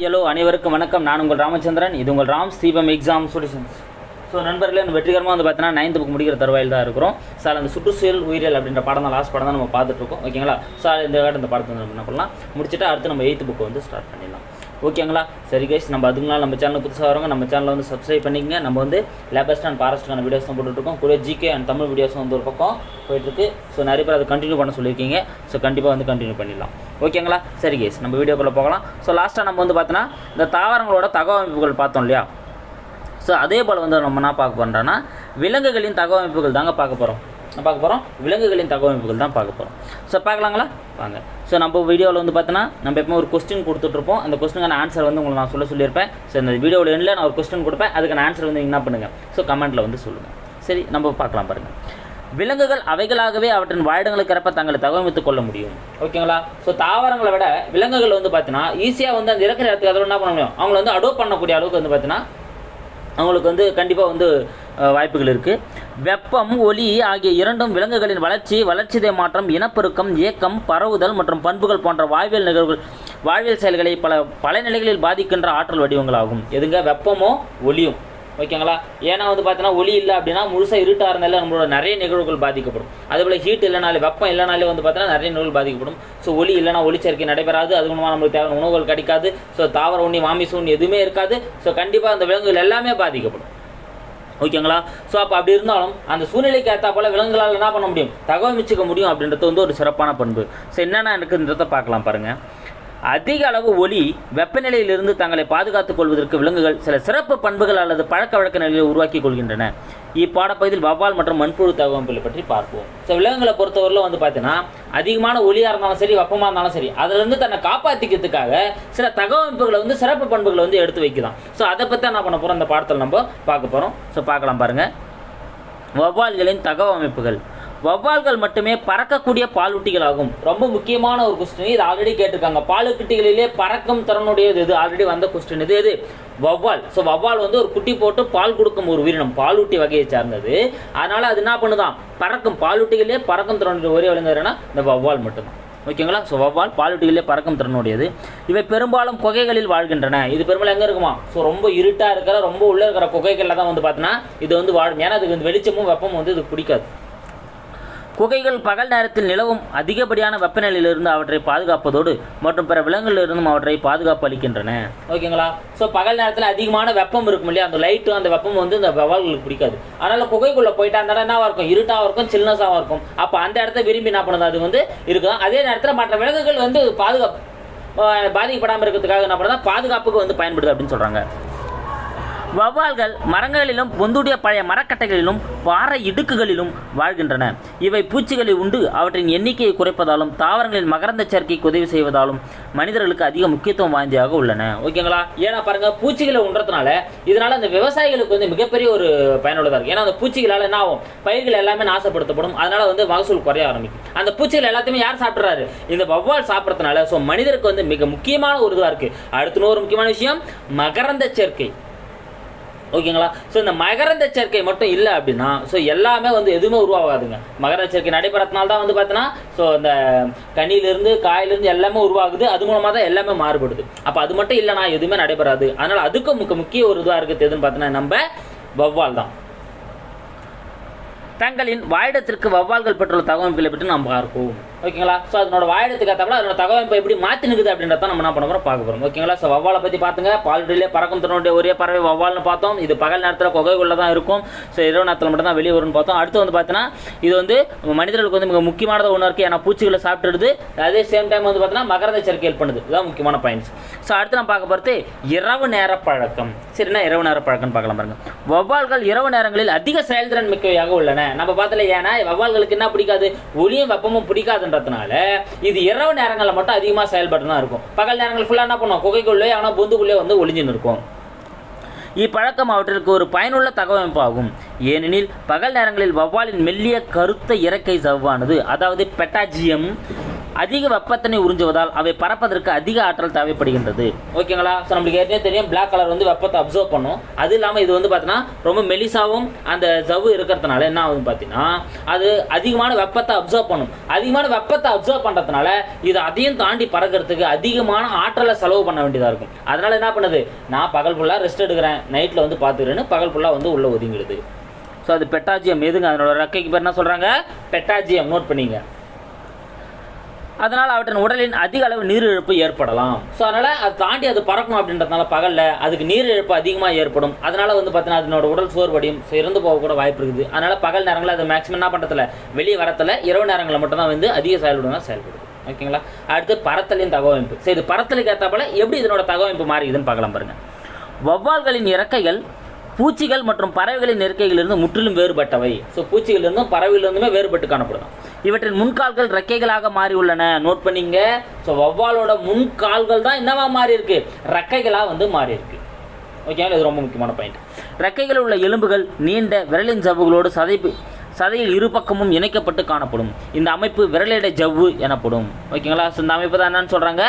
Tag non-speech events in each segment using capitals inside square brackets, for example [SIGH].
Hello அனைவருக்கும் வணக்கம். நான் உங்கள் ராமச்சந்திரன். இது உங்கள் ராம் ஸ்தீபம் எக்ஸாம் சொல்யூஷன்ஸ் ஸோ நண்பர்களே வெற்றிகரமாக வந்து பார்த்தீங்கன்னா நைன்த் புக் முடிக்கிற தருவாயில் தான் இருக்கிறோம். சார் அந்த சுற்றுச்சூழல் உயிரியல் அப்படின்ற படம் தான் லாஸ்ட் படம் தான் நம்ம பார்த்துட்டு இருக்கோம். ஓகேங்களா? சார் இந்த காட்டு இந்த படத்தை வந்து நம்ம என்ன பண்ணலாம்? முடிச்சுட்டு அடுத்து நம்ம எயித்து புக் வந்து ஸ்டார்ட் பண்ணிடலாம். ஓகேங்களா? சரி கைஸ் நம்ம அதுக்கு நம்ம சேனல் புதுசாக வரவங்க நம்ம சேனலை வந்து சப்ஸ்கிரைப் பண்ணிக்கங்க. நம்ம வந்து லேபஸ்ட் அண்ட் பாரஸ்ட்டுக்கான வீடியோஸ் தான் போட்டுட்ருக்கோம். கூட ஜிகே அண்ட் தமிழ் வீடியோஸ் வந்து ஒரு பக்கம் போயிட்டுருக்கு ஸோ நிறைய பேர் அதை கண்டினியூ பண்ண சொல்லியிருக்கீங்க. ஸோ கண்டிப்பாக வந்து கண்டினியூ பண்ணிடலாம். ஓகேங்களா? சரி கேஸ் நம்ம வீடியோக்குள்ளே போகலாம். ஸோ லாஸ்ட்டாக நம்ம வந்து பார்த்தோன்னா இந்த தாவரங்களோட தகவமைப்புகள் பார்த்தோம் இல்லையா? ஸோ அதே போல் வந்து நம்ம என்ன பார்க்க போகிறோம்னா விலங்குகளின் தகவமைப்புகள் தாங்க பார்க்க போகிறோம் பார்க்க போகிறோம் விலங்குகளின் தகவமைப்புகள் தான் பார்க்க போகிறோம் ஸோ பார்க்கலாங்களா? வாங்க. ஸோ நம்ம வீடியோவில் வந்து பார்த்தோன்னா நம்ம எப்போ ஒரு கொஸ்டின் கொடுத்துட்ருப்போம் அந்த கொஸ்டினுக்கான ஆன்சர் வந்து உங்களுக்கு நான் சொல்ல சொல்லியிருப்பேன். ஸோ இந்த வீடியோவில் எண்ணில் நான் ஒரு கொஸ்டின் கொடுப்பேன். அதுக்கான ஆன்சர் வந்து என்ன பண்ணுங்கள் ஸோ கமெண்ட்டில் வந்து சொல்லுங்கள் சரி நம்ம பார்க்கலாம் பாருங்கள் விலங்குகள் அவைகளாகவே அவற்றின் வாழிடங்களுக்கு ஏற்ப தங்களை தகவமைத்துக் கொள்ள முடியும். ஓகேங்களா? ஸோ தாவரங்களை விட விலங்குகள் வந்து பார்த்தீங்கன்னா ஈஸியாக வந்து அந்த இறக்குற இடத்துக்கு அதில் என்ன பண்ண முடியும்? அவங்கள வந்து அடோப் பண்ணக்கூடிய அளவுக்கு வந்து பார்த்தீங்கன்னா அவங்களுக்கு வந்து கண்டிப்பாக வந்து வாய்ப்புகள் இருக்குது வெப்பம் ஒளி ஆகிய இரண்டும் விலங்குகளின் வளர்ச்சி வளர்ச்சிதை மாற்றம் இனப்பெருக்கம் இயக்கம் பரவுதல் மற்றும் பண்புகள் போன்ற வாழ்வியல் நிகழ்வுகள் வாழ்வியல் செயல்களை பல பல நிலைகளில் பாதிக்கின்ற ஆற்றல் வடிவங்களாகும். எதுங்க? வெப்பமோ ஒளியும். ஓகேங்களா? ஏன்னா வந்து பார்த்தீங்கன்னா ஒளி இல்லை அப்படின்னா முழுசாக இருட்டாக இருந்தாலே நம்மளோட நிறைய நிகழ்வுகள் பாதிக்கப்படும். அதேபோல் ஹீட் இல்லைனாலே வெப்பம் இல்லைனாலே வந்து பார்த்தீங்கன்னா நிறைய நிகழ்வுகள் பாதிக்கப்படும். ஸோ ஒளி இல்லைனா ஒளிச்சேர்க்கை நடைபெறாது. அது மூலமாக நம்மளுக்கு தேவையான உணவுகள் கிடைக்காது. ஸோ தாவர உண்ணி மாமிச உண்ணி எதுவுமே இருக்காது. ஸோ கண்டிப்பாக அந்த விலங்குகள் எல்லாமே பாதிக்கப்படும். ஓகேங்களா? ஸோ அப்போ அப்படி இருந்தாலும் அந்த சூழ்நிலைக்கு ஏற்றா போல விலங்குகளால் என்ன பண்ண முடியும்? தகவமைச்சிக்க முடியும் அப்படின்றது வந்து ஒரு சிறப்பான பண்பு. ஸோ என்னென்ன இருக்குன்றதை பார்க்கலாம் பாருங்கள் அதிக அளவு ஒளி வெப்பநிலையிலிருந்து தங்களை பாதுகாத்துக் கொள்வதற்கு விலங்குகள் சில சிறப்பு பண்புகள் அல்லது பழக்க வழக்க நிலையை உருவாக்கி கொள்கின்றன. இப்பாடப்பகுதியில் வவ்வால் மற்றும் மண்புழு தகவல்களை பற்றி பார்ப்போம். ஸோ விலங்குகளை பொறுத்தவரையில் வந்து பார்த்தீங்கன்னா அதிகமான ஒளியாக இருந்தாலும் சரி வெப்பமாக இருந்தாலும் சரி அதிலிருந்து தன்னை காப்பாற்றிக்கிறதுக்காக சில தகவமைப்புகளை வந்து சிறப்பு பண்புகளை வந்து எடுத்து வைக்கலாம் ஸோ அதை பற்றி என்ன பண்ண போகிறோம் அந்த பாடத்தில் நம்ம பார்க்க போகிறோம் ஸோ பார்க்கலாம் பாருங்கள் வவ்வால்களின் தகவமைப்புகள் வவ்வால்கள் மட்டுமே பறக்கக்கூடிய பாலூட்டிகளாகும். ரொம்ப முக்கியமான ஒரு கொஸ்டின் இது ஆல்ரெடி கேட்டிருக்காங்க. பாலுக்குட்டிகளிலே பறக்கும் திறனுடையது இது ஆல்ரெடி வந்த கொஸ்டின் இது எது? வவ்வால் ஸோ வவ்வால் வந்து ஒரு குட்டி போட்டு பால் கொடுக்கும் ஒரு உயிரினம். பாலூட்டி வகையை சார்ந்தது. அதனால் அது என்ன பண்ணுதான் பறக்கும். பாலூட்டிகளே பறக்கும் திறனுடைய ஒரே விலங்குறனா இந்த வவ்வால் மட்டும்தான். ஓகேங்களா? ஸோ வவ்வால் பாலூட்டிகளே பறக்கும் திறனுடையது. இவை பெரும்பாலும் குகைகளில் வாழ்கின்றன. இது பெரும்பாலும் எங்கே இருக்குமா? ஸோ ரொம்ப இருட்டாக இருக்கிற ரொம்ப உள்ளே இருக்கிற குகைகளில் தான் வந்து பார்த்தோன்னா இது வந்து வாழும். ஏன்னா அதுக்கு வந்து வெளிச்சமும் வெப்பமும் வந்து இது பிடிக்காது குகைகள் பகல் நேரத்தில் நிலவும் அதிகப்படியான வெப்பநிலையிலிருந்து அவற்றை பாதுகாப்பதோடு மற்றும் பிற விலங்குகளிலிருந்தும் அவற்றை பாதுகாப்பு அளிக்கின்றன. ஓகேங்களா? ஸோ பகல் நேரத்தில் அதிகமான வெப்பம் இருக்கும் இல்லையா? அந்த லைட்டு அந்த வெப்பம் வந்து இந்த வவால்களுக்கு பிடிக்காது. அதனால் குகைக்குள்ளே போயிட்டு அந்த இடம் என்னவா இருக்கும்? இருட்டாகவும் இருக்கும் சில்னஸாகவும் இருக்கும். அப்போ அந்த இடத்த விரும்பி என்ன பண்ணுது அது வந்து இருக்கும் அதே நேரத்தில் மற்ற விலங்குகள் வந்து பாதுகாப்பு பாதிக்கப்படாமல் இருக்கிறதுக்காக என்ன பண்ணுறதா பாதுகாப்புக்கு வந்து பயன்படுது அப்படின்னு சொல்கிறாங்க வவ்வால்கள் மரங்களிலும் பொந்துடைய பழைய மரக்கட்டைகளிலும் பாறை இடுக்குகளிலும் வாழ்கின்றன. இவை பூச்சிகளை உண்டு அவற்றின் எண்ணிக்கையை குறைப்பதாலும் தாவரங்களின் மகரந்த சேர்க்கைக்கு உதவி செய்வதாலும் மனிதர்களுக்கு அதிக முக்கியத்துவம் வாய்ந்ததாக உள்ளன. ஓகேங்களா ஏன்னா பாருங்க பூச்சிகளை உண்றதுனால இதனால அந்த விவசாயிகளுக்கு வந்து மிகப்பெரிய ஒரு பயனுள்ளதாக இருக்கு. ஏன்னா அந்த பூச்சிகளால் என்ன ஆகும்? பயிர்கள் எல்லாமே நாசப்படுத்தப்படும். அதனால வந்து மகசூல் குறைய ஆரம்பிக்கும். அந்த பூச்சிகள் எல்லாத்தையுமே யார் சாப்பிட்றாரு? இந்த வவ்வால் சாப்பிட்றதுனால ஸோ மனிதருக்கு வந்து மிக முக்கியமான ஒரு இதுவாக இருக்கு. அடுத்த ஒரு முக்கியமான விஷயம் மகரந்த சேர்க்கை. ஓகேங்களா? ஸோ இந்த மகரந்த சேர்க்கை மட்டும் இல்லை அப்படின்னா ஸோ எல்லாமே வந்து எதுவுமே உருவாகாதுங்க. மகரந்த சேர்க்கை நடைபெறத்தினால தான் வந்து பார்த்தீங்கன்னா ஸோ இந்த கனியிலிருந்து காயிலிருந்து எல்லாமே உருவாகுது. அது மூலமாக தான் எல்லாமே மாறுபடுது. அப்போ அது மட்டும் இல்லைனா எதுவுமே நடைபெறாது. அதனால் அதுக்கும் முக்க முக்கிய ஒரு இதுவாக இருக்குது எதுன்னு பார்த்தீங்கன்னா நம்ம வவ்வால் தான். தங்களின் வாழிடத்திற்கு வவ்வால்கள் பெற்றுள்ள தகவமைப்புகளை பற்றி நாம் பார்ப்போம். ஓகேங்களா? ஸோ அதனோட வாழிடத்துக்கு ஏற்றப்பல அதனோட தகவமைப்பை எப்படி மாற்றி நிற்குது அப்படின்றத நம்ம என்ன பண்ண போகிறோம் பார்க்க போகிறோம் ஓகேங்களா? ஸோ வவ்வாலை பற்றி பார்த்துங்க பால்டிலே பறக்கும் திறனுடைய ஒரே பறவை வவ்வால்னு பார்த்தோம். இது பகல் நேரத்தில் குகைக்குள்ளே தான் இருக்கும். ஸோ இரவு நேரத்தில் மட்டும் தான் வெளியே வரும்னு பார்த்தோம். அடுத்து வந்து பார்த்தீங்கன்னா இது வந்து மனிதர்களுக்கு வந்து மிக முக்கியமானது ஒன்று இருக்குது ஏன்னா பூச்சிகளை சாப்பிட்டுடுது. அதே சேம் டைம் வந்து பார்த்தீங்கன்னா மகரந்த சேர்க்கை ஹெல்ப் பண்ணுது இதுதான் முக்கியமான பாயிண்ட்ஸ் ஸோ அடுத்து நம்ம பார்க்க போகிறது இரவு நேர பழக்கம். சரிண்ணா இரவு நேர பழக்கம்னு பார்க்கலாம் பாருங்க. வவ்வால்கள் இரவு நேரங்களில் அதிக செயல்திறன் மிக்கவையாக உள்ளன. நம்ம பார்த்தல ஏன்னா வவ்வால்களுக்கு என்ன பிடிக்காது? ஒளியும் வெப்பமும் பிடிக்காதுன்றதுனால இது இரவு நேரங்களில் மட்டும் அதிகமாக செயல்பட்டு தான் இருக்கும். பகல் நேரங்கள் ஃபுல்லாக என்ன பண்ணுவோம் குகைக்குள்ளே ஆனால் பொந்துக்குள்ளே வந்து ஒளிஞ்சுன்னு இருக்கும். இப்பழக்கம் அவற்றிற்கு ஒரு பயனுள்ள தகவமைப்பாகும். ஏனெனில் பகல் நேரங்களில் வவ்வாலின் மெல்லிய கருத்த இறக்கை சவ்வானது. அதாவது பெட்டாஜியம் அதிக வெப்பத்தினை உறிஞ்சுவதால் அவை பறப்பதற்கு அதிக ஆற்றல் தேவைப்படுகின்றது. ஓகேங்களா? ஸோ நம்மளுக்கு ஏற்கனவே தெரியும் பிளாக் கலர் வந்து வெப்பத்தை அப்சர்வ் பண்ணும். அது இல்லாமல் இது வந்து பார்த்தீங்கன்னா ரொம்ப மெலிசாவும் அந்த ஜவ்வு இருக்கிறதுனால என்ன ஆகுதுன்னு பார்த்தீங்கன்னா அது அதிகமான வெப்பத்தை அப்சர்வ் பண்ணும். அதிகமான வெப்பத்தை அப்சர்வ் பண்ணுறதுனால இது அதையும் தாண்டி பறக்கிறதுக்கு அதிகமான ஆற்றலை செலவு பண்ண வேண்டியதாக இருக்கும். அதனால் என்ன பண்ணுது? நான் பகல் ஃபுல்லாக ரெஸ்ட் எடுக்கிறேன். நைட்டில் வந்து பார்த்துக்கிறேன்னு பகல் ஃபுல்லாக வந்து உள்ளே ஒதுங்கிடுது. ஸோ அது பெட்டாஜியம் எதுங்க? அதனோட ரெக்கைக்கு பேர் என்ன சொல்கிறாங்க பெட்டாஜியம் நோட் பண்ணிங்க. அதனால் அவற்றின் உடலின் அதிக அளவு நீர் இழப்பு ஏற்படலாம். ஸோ அதனால் அதை தாண்டி அது பறக்கணும் அப்படின்றதுனால பகலில் அதுக்கு நீர் இழப்பு அதிகமாக ஏற்படும். அதனால் வந்து பார்த்தீங்கன்னா அதனோட உடல் சோர்வடியும் ஸோ இறந்து போக கூட வாய்ப்பு இருக்குது. அதனால் பகல் நேரங்களில் அது மேக்ஸிமம் என்ன பண்ணுறதில்ல வெளியே வரத்தில் இரவு நேரங்களில் மட்டும்தான் வந்து அதிக செயல்படுவாங்க செயல்படுது. ஓகேங்களா? அடுத்து பறத்தலின் தகவமைப்பு. சரி இது பறத்தலுக்கு ஏற்றாப்புல எப்படி இதனோட தகவமைப்பு மாறிக்குதுன்னு பார்க்கலாம் பாருங்கள் வௌவால்களின் இறக்கைகள் பூச்சிகள் மற்றும் பறவைகளின் இறக்கைகளிலிருந்து முற்றிலும் வேறுபட்டவை. ஸோ பூச்சிகளிலிருந்தும் பறவைகளிலிருந்துமே வேறுபட்டு காணப்படும். இவற்றின் முன்கால்கள் ரெக்கைகளாக மாறி உள்ளன நோட் பண்ணீங்க. ஸோ வௌவாலோட முன்கால்கள் தான் என்னவா மாறி இருக்கு ரெக்கைகளாக வந்து மாறி இருக்கு ஓகேங்களா இது ரொம்ப முக்கியமான பாயிண்ட் ரெக்கைகள் உள்ள எலும்புகள் நீண்ட விரலின் ஜவ்வுகளோடு சதைப்பு சதையில் இரு பக்கமும் இணைக்கப்பட்டு காணப்படும். இந்த அமைப்பு விரலடை ஜவ்வு எனப்படும். ஓகேங்களா ஸோ இந்த அமைப்பு தான் என்னன்னு சொல்கிறாங்க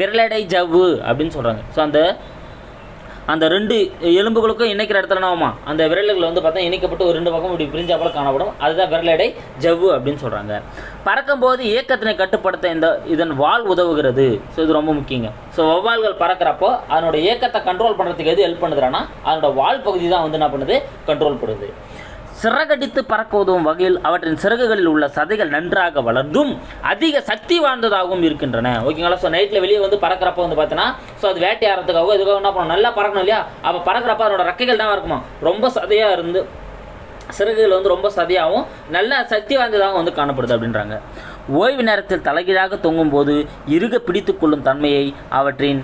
விரலடை ஜவ்வு அப்படின்னு சொல்கிறாங்க ஸோ அந்த அந்த ரெண்டு எலும்புகளுக்கும் இணைக்கிற இடத்துல என்னவாமா அந்த விரல்கள் வந்து பார்த்தா இணைக்கப்பட்டு ஒரு ரெண்டு பக்கம் இப்படி பிரிஞ்சாப்புல காணப்படும். அதுதான் விரலடை ஜவ்வு அப்படின்னு சொல்கிறாங்க பறக்கும்போது இயக்கத்தினை கட்டுப்படுத்த இந்த இதன் வால் உதவுகிறது. ஸோ இது ரொம்ப முக்கியங்க. ஸோ வௌவால்கள் பறக்கிறப்போ அதனோட இயக்கத்தை கண்ட்ரோல் பண்ணுறதுக்கு எது ஹெல்ப் பண்ணுதுன்னா அதனோட வால் பகுதி தான் வந்து என்ன பண்ணுது? கண்ட்ரோல் பண்ணுது சிறகடித்து பறக்க உதவும் வகையில் அவற்றின் சிறகுகளில் உள்ள சதைகள் நன்றாக வளர்ந்தும் அதிக சக்தி வாய்ந்ததாகவும் இருக்கின்றன. ஓகேங்களா ஸோ நைட்டில் வெளியே வந்து பறக்கிறப்ப வந்து பார்த்தீங்கன்னா ஸோ அது வேட்டையாடுறதுக்காக இதுக்காக என்ன பண்ணணும்? நல்லா பறக்கணும் இல்லையா? அப்போ பறக்கிறப்ப அதனோட ரெக்கைகள் தான் இருக்குமா? ரொம்ப சதையாக இருந்து சிறகுகள் வந்து ரொம்ப சதையாகவும் நல்ல சக்தி வாய்ந்ததாகவும் வந்து காணப்படுது அப்படின்றாங்க. ஓய்வு நேரத்தில் தலைகீழாக தொங்கும் போது இறுக பிடித்து கொள்ளும் தன்மையை அவற்றின்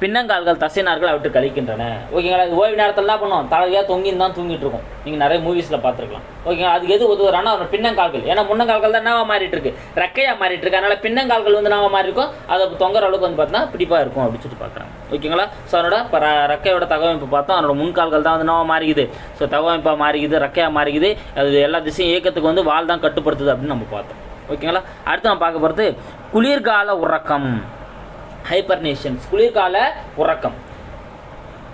பின்னங்கால்கள் தசைநார்கள் அவற்று கழிக்கின்றன. ஓகேங்களா? அது ஓய்வு நேரத்தில் என்ன பண்ணுவோம் தலையாக தொங்கின்னு தான் தூங்கிட்டு இருக்கும். நீங்கள் நிறைய மூவிஸில் பார்த்துருக்கலாம். ஓகேங்களா? அதுக்கு எது உதவுறானா அவரோட பின்னங்கால்கள். ஏன்னா முன்னங்கால்கள் தான் என்னவா மாறிட்டு இருக்கு ரெக்கையாக மாறிட்டு இருக்கு அதனால் பின்னங்கால்கள் வந்து என்னவா மாறி இருக்கும் அதை தொங்குற அளவுக்கு வந்து பார்த்தீங்கன்னா பிடிப்பாக இருக்கும் அப்படின்னு சொல்லிட்டு பார்க்குறாங்க. ஓகேங்களா? ஸோ அதனோட இப்போ ரெக்கையோட தகவமைப்பு பார்த்தோம். அதனோட முன்கால்கள் தான் வந்து என்னவா மாறிக்குது. ஸோ தகவமைப்பாக மாறிக்குது ரெக்கையாக மாறிக்குது. அது எல்லா திசையும் இயக்கத்துக்கு வந்து வால் தான் கட்டுப்படுத்துது அப்படின்னு நம்ம பார்த்தோம். ஓகேங்களா? அடுத்து நம்ம பார்க்க போகிறது குளிர்கால உறக்கம். ஹைப்பர்னேஷன்ஸ் குளிர்கால உறக்கம்.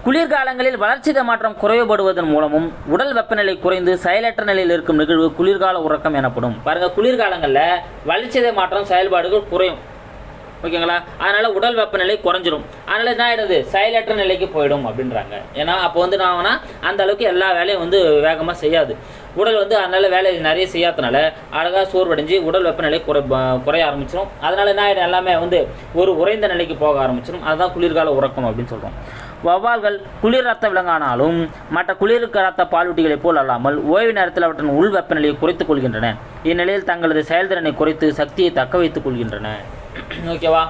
குளிர்காலங்களில் வளர்ச்சித மாற்றம் குறைவுபடுவதன் மூலமும் உடல் வெப்பநிலை குறைந்து செயலற்ற நிலையில் இருக்கும் நிகழ்வு குளிர்கால உறக்கம் எனப்படும். பாருங்க குளிர்காலங்களில் வளர்ச்சிதை மாற்றம் செயல்பாடுகள் குறையும். ஓகேங்களா? அதனால் உடல் வெப்பநிலை குறைஞ்சிரும். அதனால் என்ன ஆகிடுது செயலற்ற நிலைக்கு போயிடும் அப்படின்றாங்க. ஏன்னா அப்போ வந்து நான் ஆகுனா, அந்த அளவுக்கு எல்லா வேலையும் வந்து வேகமாக செய்யாது. உடல் வந்து அதனால் வேலை நிறைய செய்யாதனால அழகாக சோர்வடைஞ்சு உடல் வெப்பநிலை குறை குறைய ஆரம்பிச்சிடும் அதனால் என்ன ஆகிடும் எல்லாமே வந்து ஒரு உறைந்த நிலைக்கு போக ஆரம்பிச்சிடும் அதுதான் குளிர்கால உறக்கம் அப்படின்னு சொல்கிறோம் வௌவால்கள் குளிர் ரத்த விலங்கானாலும் மற்ற குளிர் ரத்த பாலூட்டிகளைப் போல் அல்லாமல் ஓய்வு நேரத்தில் அவற்றின் உள் வெப்பநிலையை குறைத்துக் கொள்கின்றன. இந்நிலையில் தங்களது செயல்திறனை குறைத்து சக்தியை தக்க வைத்துக் கொள்கின்றன. [CLEARS THROAT] ஓகேவா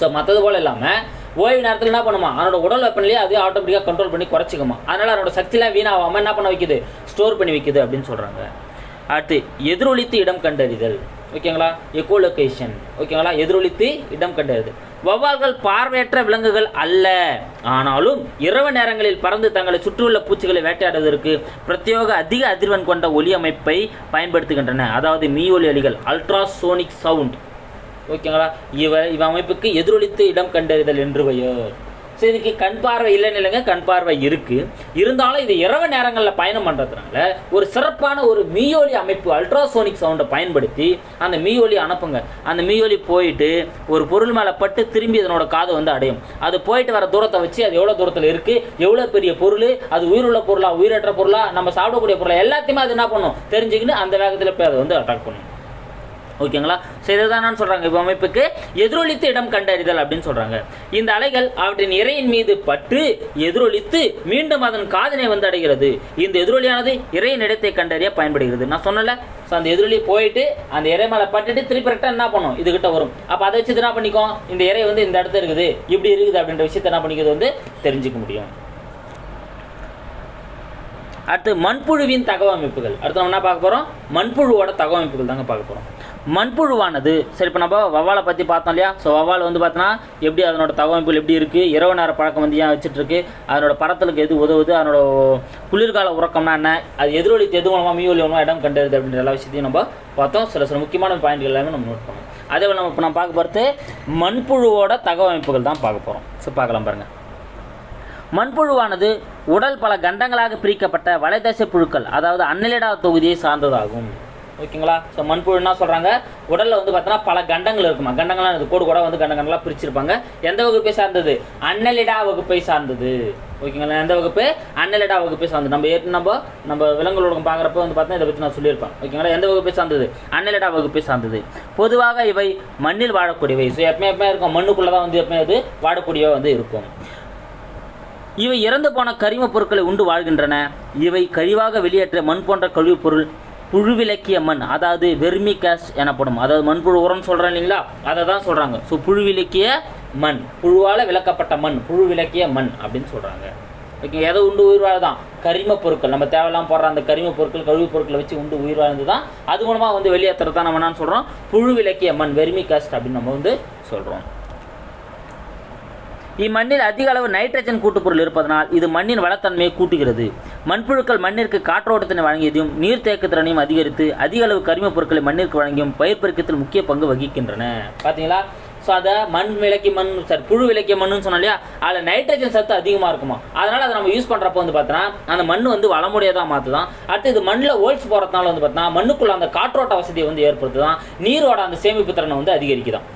ஸோ மற்றது போல் இல்லாமல் ஓய்வு நேரத்தில் என்ன பண்ணுமா? அதனோட உடல் வெப்பநிலையை அது ஆட்டோமேட்டிக்காக கண்ட்ரோல் பண்ணி குறைச்சிக்குமா. அதனால் அதனோட சக்தியெலாம் வீணாகாமல் என்ன பண்ண வைக்குது? ஸ்டோர் பண்ணி வைக்குது அப்படின்னு சொல்கிறாங்க அடுத்து எதிரொலித்து இடம் கண்டறிதல். ஓகேங்களா எக்கோலொகேஷன் ஓகேங்களா எதிரொலித்து இடம் கண்டறிதல். வௌவால்கள் பார்வையற்ற விலங்குகள் அல்ல. ஆனாலும் இரவு நேரங்களில் பறந்து தங்களை சுற்றியுள்ள பூச்சிகளை வேட்டையாடுவதற்கு பிரத்யேக அதிக அதிர்வெண் கொண்ட ஒலி அமைப்பை பயன்படுத்துகின்றன. அதாவது மீ ஒலி அலிகள் அல்ட்ராசோனிக் சவுண்ட் ஓகேங்களா? இவ இவ அமைப்புக்கு எதிரொலித்து இடம் கண்டறிதல் என்று பெயர். ஸோ இதுக்கு கண் பார்வை இல்லைன்னு இல்லைங்க கண் பார்வை இருக்குது இருந்தாலும் இது இரவு நேரங்களில் பயணம் பண்ணுறதுனால ஒரு சிறப்பான ஒரு மீயொலி அமைப்பு அல்ட்ராசோனிக் சவுண்டை பயன்படுத்தி அந்த மீயொலி அனுப்புங்க. அந்த மீயொலி போயிட்டு ஒரு பொருள் மேலே பட்டு திரும்பி அதனோட காது வந்து அடையும். அது போயிட்டு வர தூரத்தை வச்சு அது எவ்வளோ தூரத்தில் இருக்குது எவ்வளோ பெரிய பொருள் அது உயிருள்ள பொருளாக உயிரற்ற பொருளாக நம்ம சாப்பிடக்கூடிய பொருளாக எல்லாத்தையுமே அது என்ன பண்ணும்? தெரிஞ்சுக்கின்னு அந்த வேகத்தில் போய் அதை வந்து அட்டாக் பண்ணும். ஓகேங்களா? ஸோ இதுதான் நான் சொல்கிறாங்க இப்போ அமைப்புக்கு எதிரொலித்து இடம் கண்டறிதல் அப்படின்னு சொல்கிறாங்க இந்த அலைகள் அவற்றின் இறையின் மீது பட்டு எதிரொலித்து மீண்டும் அதன் காதினை வந்து அடைகிறது. இந்த எதிரொலியானது இறையின் இடத்தை கண்டறிய பயன்படுகிறது. நான் சொன்னல ஸோ அந்த எதிரொலி போயிட்டு அந்த இறை மேலே பட்டுட்டு திருப்பி ரெக்டாக என்ன பண்ணும்? இதுகிட்ட வரும். அப்போ அதை வச்சு என்ன பண்ணிக்கும்? இந்த இறை வந்து இந்த இடத்துல இருக்குது. இப்படி இருக்குது அப்படின்ற விஷயத்தை என்ன பண்ணிக்கிறது வந்து தெரிஞ்சுக்க முடியும். அடுத்து மண்புழுவின் தகவமைப்புகள். அடுத்து நம்ம என்ன பார்க்க போகிறோம் மண்புழுவோட தகவமைப்புகள் தாங்க பார்க்க போகிறோம் மண்புழுவானது. சரி இப்போ நம்ம வவ்வாலை பற்றி பார்த்தோம் இல்லையா? ஸோ வவ்வால் வந்து பார்த்தோன்னா எப்படி அதனோட தகவமைப்புகள் எப்படி இருக்குது இரவு நேர பழக்கம் வந்து ஏன் வச்சுட்ருக்கு அதனோட பரத்தலுக்கு எது உதவுது? அதனோட குளிர்கால உறக்கம்னா என்ன? அது எதிரொலித்து எது மூலமாக மீ ஒலி மூலமாக இடம் கண்டது அப்படின்ற எல்லா விஷயத்தையும் நம்ம பார்த்தோம். சில சில முக்கியமான பாயிண்ட்கள் எல்லாமே நம்ம நோட் பண்ணோம். அதே போல் நம்ம இப்போ நம்ம பார்க்க போகிறது மண்புழுவோட தகவமைப்புகள் தான் பார்க்க போகிறோம் ஸோ பார்க்கலாம் பாருங்கள் மண்புழுவானது உடல் பல கண்டங்களாக பிரிக்கப்பட்ட வலைதசை புழுக்கள் அதாவது அன்னலிடா தொகுதியை சார்ந்ததாகும். ஓகேங்களா? ஸோ மண்புழுன்னா சொல்கிறாங்க உடலில் வந்து பார்த்தோன்னா பல கண்டங்கள் இருக்குமா? கண்டங்கள்லாம் இது கோடு கூட வந்து கண்டங்கள்லாம் பிரிச்சிருப்பாங்க. எந்த வகுப்பை சார்ந்தது? அன்னலிடா வகுப்பை சார்ந்தது. ஓகேங்களா? எந்த வகுப்பு? அன்னலிடா வகுப்பை சார்ந்தது. நம்ம ஏற்று நம்ம நம்ம விலங்குகள் உலகம் பார்க்குறப்ப வந்து பார்த்தோன்னா இதை பற்றி நான் சொல்லியிருப்பேன். ஓகேங்களா? எந்த வகுப்பை சார்ந்தது? அன்னலிடா வகுப்பை சார்ந்தது. பொதுவாக இவை மண்ணில் வாழக்கூடியவை. ஸோ எப்பவுமே எப்பவுமே இருக்கும். மண்ணுக்குள்ளே தான் வந்து எப்பவுமே அது வாழக்கூடியவை வந்து இருக்கும். இவை இறந்து போன கரிமப் பொருட்களை உண்டு வாழ்கின்றன. இவை கழிவாக வெளியேற்ற மண் போன்ற கழிவுப் பொருள் புழுவிலக்கிய மண் அதாவது வெர்மி கேஸ்ட் எனப்படும் அதாவது மண்புழு உரம்னு சொல்கிறேன் இல்லைங்களா? அதை தான் சொல்கிறாங்க ஸோ புழுவிலக்கிய மண் புழுவால் விளக்கப்பட்ட மண் புழுவிலக்கிய மண் அப்படின்னு சொல்கிறாங்க ஓகே எதை உண்டு உயிர் வாழதான்? கரிம பொருட்கள். நம்ம தேவையில்லாம போடுற அந்த கரிம பொருட்கள் கழிவுப் பொருட்களை வச்சு உண்டு உயிர் வாழ்ந்து தான் அது மூலமாக வந்து வெளியேற்றுறது தான் நம்ம என்னன்னு சொல்கிறோம் புழுவிலக்கிய மண் வெர்மி காஸ்ட் அப்படின்னு நம்ம வந்து சொல்கிறோம் இம்மண்ணில் அதிக அளவு நைட்ரஜன் கூட்டுப்பொருள் இருப்பதனால் இது மண்ணின் வளத்தன்மையை கூட்டுகிறது. மண்புழுக்கள் மண்ணிற்கு காற்றோட்டத்தினை வழங்கியதையும் நீர் தேக்கத்திறனையும் அதிகரித்து அதிக அளவு கரிமப் பொருட்களை மண்ணிற்கு வழங்கியும் பயிர் பெருக்கத்தில் முக்கிய பங்கு வகிக்கின்றன. பார்த்தீங்களா ஸோ அதை மண் விளக்கிய மண் சார் புழு விளக்கிய மண்ணுன்னு சொன்னோம் இல்லையா? அதில் நைட்ரஜன் சத்து அதிகமாக இருக்குமா? அதனால் அதை நம்ம யூஸ் பண்ணுறப்போ வந்து பார்த்தோன்னா அந்த மண் வந்து வளமுடையதாக மாற்றுதான் அடுத்து இது மண்ணில் ஓல்ஸ் போகிறதுனால வந்து பார்த்தோன்னா மண்ணுக்குள்ள அந்த காற்றோட்ட வசதியை வந்து ஏற்படுத்துதான். நீரோட அந்த சேமிப்பு திறனை வந்து அதிகரிக்குதான்.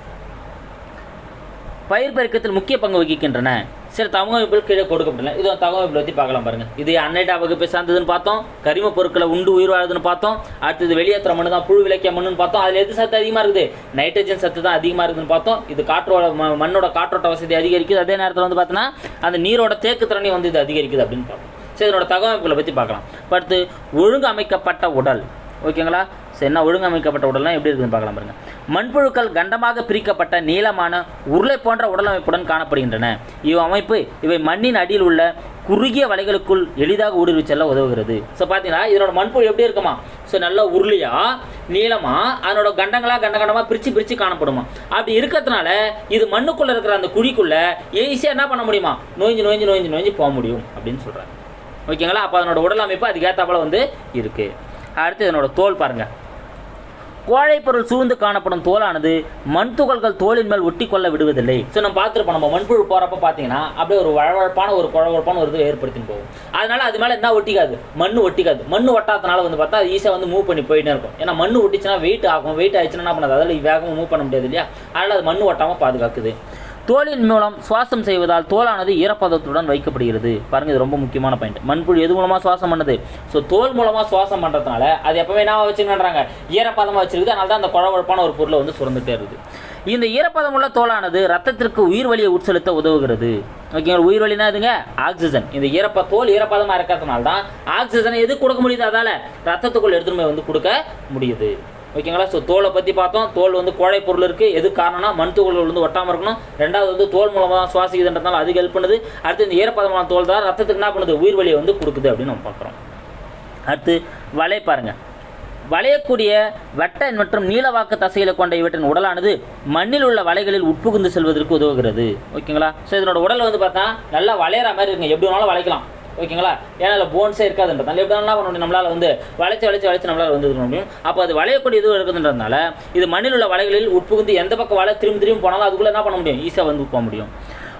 பயிர் பெருக்கத்தில் முக்கிய பங்கு வகிக்கின்றன. சில தகவமைப்புகள் கீழே கொடுக்கப்பட்டன இது தகவமைப்பை பற்றி பார்க்கலாம் பாருங்கள் இது அன்னைடா வகுப்பை சார்ந்ததுன்னு பார்த்தோம். கரிம பொருட்களை உண்டு உயிர் வாழுதுன்னு பார்த்தோம். அடுத்தது வெளியேற்ற மண்ணு தான் புழு விளக்கிய மண்ணுன்னு பார்த்தோம். அதில் எது சத்து அதிகமாக இருக்குது? நைட்ரஜன் சத்து தான் அதிகமாக இருக்குதுன்னு பார்த்தோம். இது காற்றோட ம- மண்ணோட காற்றோட்ட வசதி அதிகரிக்குது. அதே நேரத்தில் வந்து பார்த்தோன்னா அந்த நீரோட தேக்கு திறனையும் வந்து இது அதிகரிக்குது அப்படின்னு பார்ப்போம் சரி இதனோட தகவமைப்புகளை பற்றி பார்க்கலாம். அடுத்து ஒழுங்கு அமைக்கப்பட்ட உடல். ஓகேங்களா? என்ன ஒழுங்கமைக்கப்பட்ட உடல்லாம் எப்படி இருக்குதுன்னு பார்க்கலாம் பாருங்கள் மண்புழுக்கள் கண்டமாக பிரிக்கப்பட்ட நீளமான உருளை போன்ற உடலமைப்புடன் காணப்படுகின்றன. இவ் அமைப்பு இவை மண்ணின் அடியில் உள்ள குறுகிய வலைகளுக்குள் எளிதாக ஊடுருவி செல்ல உதவுகிறது. ஸோ பார்த்தீங்கன்னா இதனோட மண்புழு எப்படி இருக்குமா? ஸோ நல்ல உருளையா நீளமா அதனோட கண்டங்களாக கண்ட கண்டமாக பிரித்து பிரித்து காணப்படுமா. அப்படி இருக்கிறதுனால இது மண்ணுக்குள்ளே இருக்கிற அந்த குழிக்குள்ளே ஈஸியாக என்ன பண்ண முடியுமா? நோய்ஞ்சு நோய்ஞ்சு நோய்ஞ்சு நோய்ஞ்சு போக முடியும் அப்படின்னு சொல்கிறாங்க ஓகேங்களா? அப்போ அதனோட உடல் அமைப்பு அதுக்கேற்றாப்புல வந்து இருக்குது அடுத்து இதனோட தோல் பாருங்கள் கோழை பொருள் சூழ்ந்து காணப்படும் தோலானது மண் துகள்கள் தோலின் மேல் ஒட்டி கொள்ள விடுவதில்லை. ஸோ நம்ம பார்த்துருப்போம் நம்ம மண்புழு போகிறப்ப பார்த்தீங்கன்னா அப்படியே ஒரு வழவழப்பான ஒரு குழவழப்பான ஒரு இது ஏற்படுத்தின்னு போகும். அதனால அது மேலே என்ன ஒட்டிக்காது? மண் ஒட்டிக்காது. மண் ஒட்டாதனால வந்து பார்த்தா ஈஸியாக வந்து மூவ் பண்ணி போயிட்டே இருக்கும். ஏன்னா மண் ஒட்டிச்சுன்னா வெயிட் ஆகும். வெயிட் ஆயிடுச்சுன்னா என்ன பண்ணாது அதில் வேகமாக மூவ் பண்ண முடியாது இல்லையா? அதனால் அது மண் ஒட்டாமல் பாதுகாக்குது. தோலின் மூலம் சுவாசம் செய்வதால் தோலானது ஈரப்பதத்துடன் வைக்கப்படுகிறது. பாருங்கள் இது ரொம்ப முக்கியமான பாயிண்ட் மண்புழு எது மூலமாக சுவாசம் பண்ணுது? ஸோ தோல் மூலமாக சுவாசம் பண்ணுறதுனால அது எப்பவுமே என்ன வச்சுக்கணுன்றாங்க ஈரப்பதமாக வச்சிருக்குது. அதனால தான் அந்த குழவழப்பான ஒரு பொருளை வந்து சுரந்துட்டே இருக்குது. இந்த ஈரப்பதம் உள்ள தோலானது ரத்தத்திற்கு உயிர் வழியை உட்செலுத்த உதவுகிறது. ஓகேங்களா? உயிர் வழினா எதுங்க? ஆக்சிஜன். இந்த ஈரப்ப தோல் ஈரப்பதமாக இருக்கிறதுனால தான் ஆக்சிஜனை எது கொடுக்க முடியுது? அதால் ரத்தத்துக்குள் எடுத்துட்டு வந்து கொடுக்க முடியுது. ஓகேங்களா? ஸோ தோலை பற்றி பார்த்தோம். தோல் வந்து கோழை பொருள் இருக்குது எது காரணம்னா மண் துகள்கள் வந்து ஒட்டாமல் இருக்கணும். ரெண்டாவது வந்து தோல் மூலமாக தான் சுவாசிக்குதுன்றதுனால அதுக்கு ஹெல்ப் பண்ணுது. அடுத்து இந்த ஈரப்பதமான தோல் தான். ரத்தத்துக்கு என்ன பண்ணுது? உயிர் வழியை வந்து கொடுக்குது அப்படின்னு நம்ம பார்க்குறோம். அடுத்து வலை பாருங்க. வளையக்கூடிய வட்ட மற்றும் நீளவாக்கு தசைகளை கொண்ட இவற்றின் உடலானது மண்ணில் உள்ள வலைகளில் உட்புகுந்து செல்வதற்கு உதவுகிறது. ஓகேங்களா? ஸோ இதனோட உடல் வந்து பார்த்தா நல்லா வளையிற மாதிரி இருக்குங்க. எப்படி வேணாலும் வளைக்கலாம். ஓகேங்களா? ஏன்னா அதில் போன்ஸே இருக்காதுன்றதுனால எப்படி என்ன பண்ண முடியும்? நம்மளால் வந்து வளைச்சு வளைச்சு வளைச்சு நம்மளால் வந்து முடியும். அப்போ அது வளையக்கூடிய இது இருக்குதுன்றதுனால இது மண்ணில் உள்ள வலைகளில் உட்புகுந்து எந்த பக்கம் வலை திரும்பி திரும்பி போனாலும் அதுக்குள்ளே என்ன பண்ண முடியும்? ஈஸியாக வந்து போக முடியும்.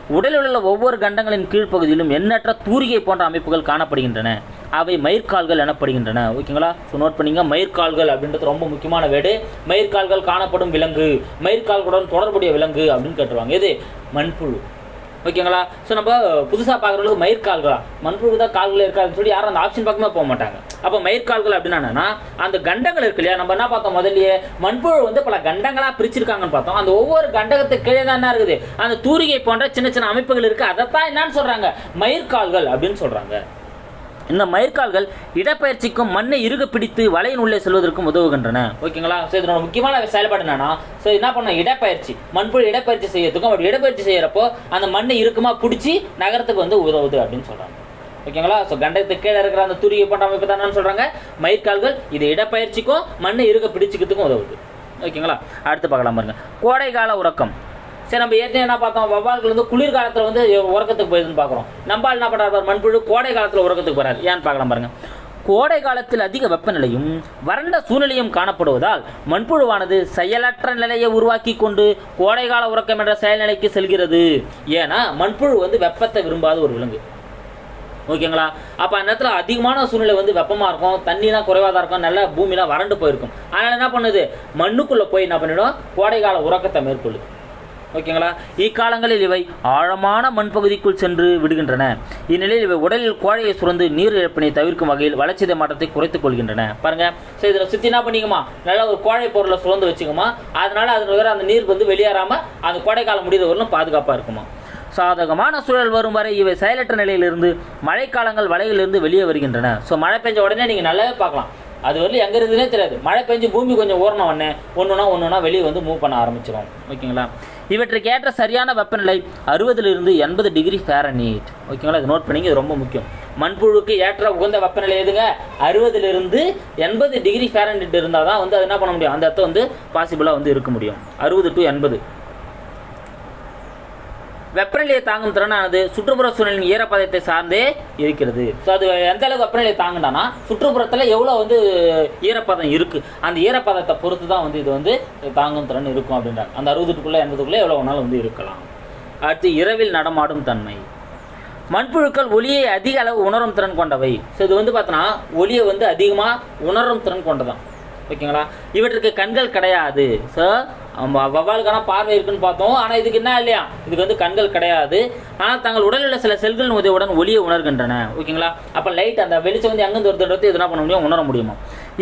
உடலில் உள்ள ஒவ்வொரு கண்டங்களின் கீழ்ப்பகுதியிலும் எண்ணற்ற தூரிகை போன்ற அமைப்புகள் காணப்படுகின்றன. அவை மயிர்கால்கள் எனப்படுகின்றன. ஓகேங்களா? ஸோ நோட் பண்ணிங்க. மயிர்கால்கள் அப்படின்றது ரொம்ப முக்கியமான வேடு. மயிர்கால்கள் காணப்படும் விலங்கு. மயிர்கால்களுடன் தொடர்புடைய விலங்கு அப்படின்னு கேட்டுருவாங்க. எது? மண்புழு. ஓகேங்களா? ஸோ நம்ம புதுசாக பார்க்குறவங்களுக்கு மயிர்கால்களா மண்புழு தான் கால்களே இருக்காதுன்னு சொல்லி யாரும் அந்த ஆப்ஷன் பக்கமே போக மாட்டாங்க. அப்போ மயிர்கால்கள் அப்படின்னா என்னன்னா அந்த கண்டங்கள் இருக்கு இல்லையா? நம்ம என்ன பார்த்தோம் முதல்லயே? மண்புழு வந்து பல கண்டங்களாக பிரிச்சிருக்காங்கன்னு பார்த்தோம். அந்த ஒவ்வொரு கண்டகத்துக்கு கீழே தான் என்ன இருக்குது? அந்த தூரிகை போன்ற சின்ன சின்ன அமைப்புகள் இருக்குது அதைத்தான் என்னன்னு சொல்கிறாங்க மயிர்கால்கள் அப்படின்னு சொல்கிறாங்க இந்த மயிர்கால்கள் இடப்பெயர்ச்சிக்கும் மண்ணை இறுக பிடித்து வலையின் உள்ளே செல்வதற்கும் உதவுகின்றன. ஓகேங்களா? ஸோ இதனோட முக்கியமான செயல்பாடு என்னன்னா ஸோ என்ன பண்ண இடப்பெயர்ச்சி. மண்புழு இடப்பெயர்ச்சி செய்யறதுக்கும் அப்படி இடப்பெயர்ச்சி செய்யறப்போ அந்த மண்ணை இறுக்கமாக பிடிச்சி நகரத்துக்கு வந்து உதவுது அப்படின்னு சொல்கிறாங்க ஓகேங்களா? ஸோ கண்டத்துக்கு கீழே இருக்கிற அந்த துருகி போன்ற அமைப்பு தான் சொல்கிறாங்க மயிர்கால்கள் இது இடப்பெயர்ச்சிக்கும் மண்ணை இறுக பிடிச்சிக்கிறதுக்கும் உதவுது. ஓகேங்களா? அடுத்து பார்க்கலாம் பாருங்க. கோடைக்கால உறக்கம். சரி நம்ம ஏற்கனவே என்ன பார்த்தோம்? வவ்வால்கள் வந்து குளிர்காலத்தில் வந்து உறக்கத்துக்கு போயிருதுன்னு பார்க்குறோம். நம்பால் என்ன பண்ணுறாரு மண்புழு கோடை காலத்தில் உறக்கத்துக்கு போகிறார் ஏன்னு பார்க்கலாம் பாருங்கள் கோடை காலத்தில் அதிக வெப்பநிலையும் வறண்ட சூழ்நிலையும் காணப்படுவதால் மண்புழுவானது செயலற்ற நிலையை உருவாக்கி கொண்டு கோடைகால உறக்கம் என்ற செயல்நிலைக்கு செல்கிறது. ஏன்னா மண்புழு வந்து வெப்பத்தை விரும்பாத ஒரு விலங்கு. ஓகேங்களா? அப்போ அந்த இடத்துல அதிகமான சூழ்நிலை வந்து வெப்பமாக இருக்கும் தண்ணிலாம் குறைவாக தான் இருக்கும் நல்ல பூமிலாம் வறண்டு போயிருக்கும். அதனால் என்ன பண்ணுது? மண்ணுக்குள்ளே போய் என்ன பண்ணிடும்? கோடைகால உறக்கத்தை மேற்கொள்ளுது. ஓகேங்களா? இக்காலங்களில் இவை ஆழமான மண்பகுதிக்குள் சென்று விடுகின்றன. இந்நிலையில் இவை உடலில் கோழையை சுரந்து நீர் இழப்பினை தவிர்க்கும் வகையில் வளர்ச்சிதை மாற்றத்தை குறைத்துக் கொள்கின்றன. பாருங்க. சரி இதில் சுற்றி என்ன பண்ணிக்குமா? நல்லா ஒரு கோழை பொருளை சுரந்து வச்சுக்குமா. அதனால அதில் வர அந்த நீர் வந்து வெளியேறாம அந்த கோடைக்காலம் முடிகிற வரலும் பாதுகாப்பாக இருக்குமா? சாதகமான சூழல் வரும் வரை இவை செயலற்ற நிலையிலிருந்து மழைக்காலங்கள் வலையிலிருந்து வெளியே வருகின்றன. ஸோ மழை பெஞ்ச உடனே நீங்கள் நல்லாவே பார்க்கலாம். அது வரலும் எங்கே இருக்குதுன்னே தெரியாது. மழை பெஞ்சு பூமி கொஞ்சம் ஓரணம் உடனே ஒன்றுனா ஒன்றுனா வெளியே வந்து மூவ் பண்ண ஆரம்பிச்சிடும் ஓகேங்களா? இவற்றுக்கு ஏற்ற சரியான வெப்பநிலை அறுபதுலேருந்து எண்பது டிகிரி ஃபேரனீட் ஓகேங்களா? இது நோட் பண்ணிங்க இது ரொம்ப முக்கியம். மண்புழுக்கு ஏற்ற உகந்த வெப்பநிலை எதுங்க? அறுபதுலேருந்து எண்பது டிகிரி ஃபேரனீட் இருந்தால் தான் வந்து அது என்ன பண்ண முடியும்? அந்த இடத்த வந்து பாசிபிளாக வந்து இருக்க முடியும். அறுபது டு எண்பது. வெப்பநிலையை தாங்கும் திறனானது சுற்றுப்புற சூழலின் ஈரப்பதத்தை சார்ந்தே இருக்கிறது. ஸோ அது எந்த அளவுக்கு வெப்பநிலையை தாங்குனானா சுற்றுப்புறத்தில் எவ்வளோ வந்து ஈரப்பதம் இருக்குது அந்த ஈரப்பதத்தை பொறுத்து தான் வந்து இது வந்து தாங்கும் திறன் இருக்கும் அப்படின்றாங்க. அந்த அறுபதுக்குள்ளே எண்பதுக்குள்ளே எவ்வளோ வேணாலும் வந்து இருக்கலாம். அடுத்து இரவில் நடமாடும் தன்மை. மண்புழுக்கள் ஒளியை அதிக அளவு உணரும் திறன் கொண்டவை. ஸோ இது வந்து பார்த்தோன்னா ஒளியை வந்து அதிகமாக உணரும் திறன் கொண்டதான் ஓகேங்களா? இவற்றுக்கு கண்கள் கிடையாது. ஸோ வவ்வாலுக்கான பார்வை இருக்குன்னு பார்த்தோம். ஆனால் இதுக்கு என்ன இல்லையா? இதுக்கு வந்து கண்கள் கிடையாது. ஆனால் தங்கள் உடலில் உள்ள சில செல்களின் உதவியுடன் ஒளியை உணர்கின்றன. ஓகேங்களா? அப்போ லைட் அந்த வெளிச்சம் வந்து எங்கேருந்து ஒரு தடவை எதுனா பண்ண முடியும்? உணர முடியுமா?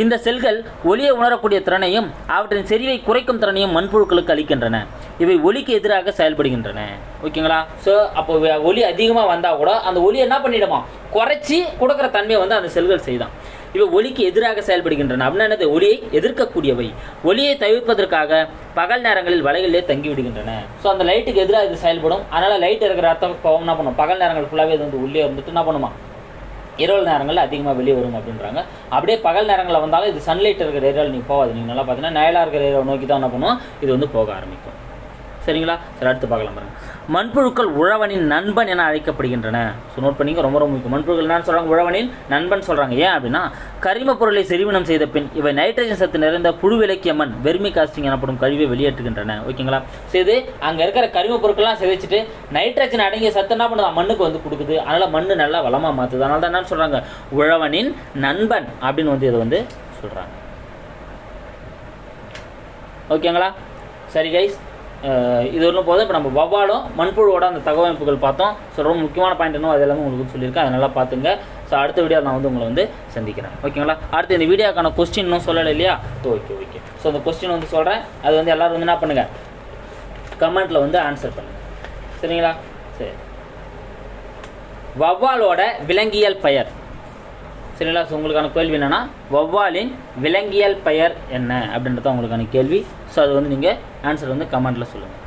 இந்த செல்கள் ஒளியை உணரக்கூடிய திறனையும் அவற்றின் செறிவை குறைக்கும் திறனையும் மண்புழுக்களுக்கு அளிக்கின்றன. இவை ஒளிக்கு எதிராக செயல்படுகின்றன. ஓகேங்களா? ஸோ அப்போ ஒலி ஒளி அதிகமாக வந்தால் கூட அந்த ஒளி என்ன பண்ணிடுமா? குறைச்சி கொடுக்குற தன்மையை வந்து அந்த செல்கள் செய்தான். இவை ஒளிக்கு எதிராக செயல்படுகின்றன. அப்படின்னா என்னது? ஒளியை எதிர்க்கக்கூடியவை. ஒளியை தவிர்ப்பதற்காக பகல் நேரங்களில் வலைகளிலே தங்கி விடுகின்றன ஸோ அந்த லைட்டுக்கு எதிராக இது செயல்படும். அதனால் லைட் இருக்கிற அர்த்தம் கோவம் என்ன பண்ணும் பகல் நேரங்கள் ஃபுல்லாகவே இது வந்து உள்ளே இருந்துட்டு என்ன பண்ணுமா? இரவு நேரங்களில் அதிகமாக வெளியே வரும் அப்படின்றாங்க. அப்படியே பகல் நேரங்களில் வந்தாலும் இது சன்லைட் இருக்கிற ஏரியாவில் நீங்கள் போகாது நீங்கள் நல்லா பார்த்தீங்கன்னா நயலாக இருக்கிற ஏரியாவை நோக்கி தான் என்ன பண்ணுவோம்? இது வந்து போக ஆரம்பிக்கும். சரிங்களா? சரி அடுத்து பார்க்கலாம் பாருங்க. மண்புழுக்கள் உழவனின் நண்பன் என அழைக்கப்படுகின்றன. ஸோ நோட் பண்ணிங்க ரொம்ப ரொம்ப முக்கியம். மண்புழுக்கள் என்னன்னு சொல்கிறாங்க உழவனின் நண்பன் சொல்கிறாங்க ஏன் அப்படின்னா கரிம பொருளை செறிவினம் செய்த பின் இவை நைட்ரஜன் சத்து நிறைந்த புழு விலக்கிய மண் வெர்மி காஸ்டிங் எனப்படும் கழிவை வெளியேற்றுகின்றன. ஓகேங்களா? ஸோ இது அங்கே இருக்கிற கரிம பொருட்கள்லாம் செதைச்சிட்டு நைட்ரஜன் அடங்கிய சத்து என்ன பண்ணுது? மண்ணுக்கு வந்து கொடுக்குது. அதனால் மண் நல்லா வளமாக மாற்றுது அதனால தான் என்ன சொல்கிறாங்க உழவனின் நண்பன் அப்படின்னு வந்து இதை வந்து சொல்கிறாங்க ஓகேங்களா? சரி கைஸ் இது ஒன்றும் போதும். இப்போ நம்ம வவ்வாலும் மண்புழுவோட அந்த தகவமைப்புகள் பார்த்தோம். ஸோ ரொம்ப முக்கியமான பாயிண்ட் என்ன அது எல்லாமே உங்களுக்கு சொல்லியிருக்கேன். அதை நல்லா பார்த்துங்க. ஸோ அடுத்த வீடியோ நான் வந்து உங்களை வந்து சந்திக்கிறேன். ஓகேங்களா அடுத்து இந்த வீடியோக்கான கொஸ்டின் இன்னும் சொல்லலை இல்லையா? ஓகே ஓகே ஸோ அந்த கொஸ்டின் வந்து சொல்கிறேன் அது வந்து எல்லோரும் வந்து என்ன பண்ணுங்கள் கமெண்ட்டில் வந்து ஆன்சர் பண்ணுங்கள் சரிங்களா? சரி. வவ்வாலோட விலங்கியல் பெயர். சரிங்களா ஸோ உங்களுக்கான கேள்வி என்னென்னா வௌவாலின் விலங்கியல் பெயர் என்ன? அப்படின்றது உங்களுக்கான கேள்வி. ஸோ அது வந்து நீங்கள் ஆன்சர் வந்து கமெண்ட்டில் சொல்லுங்கள்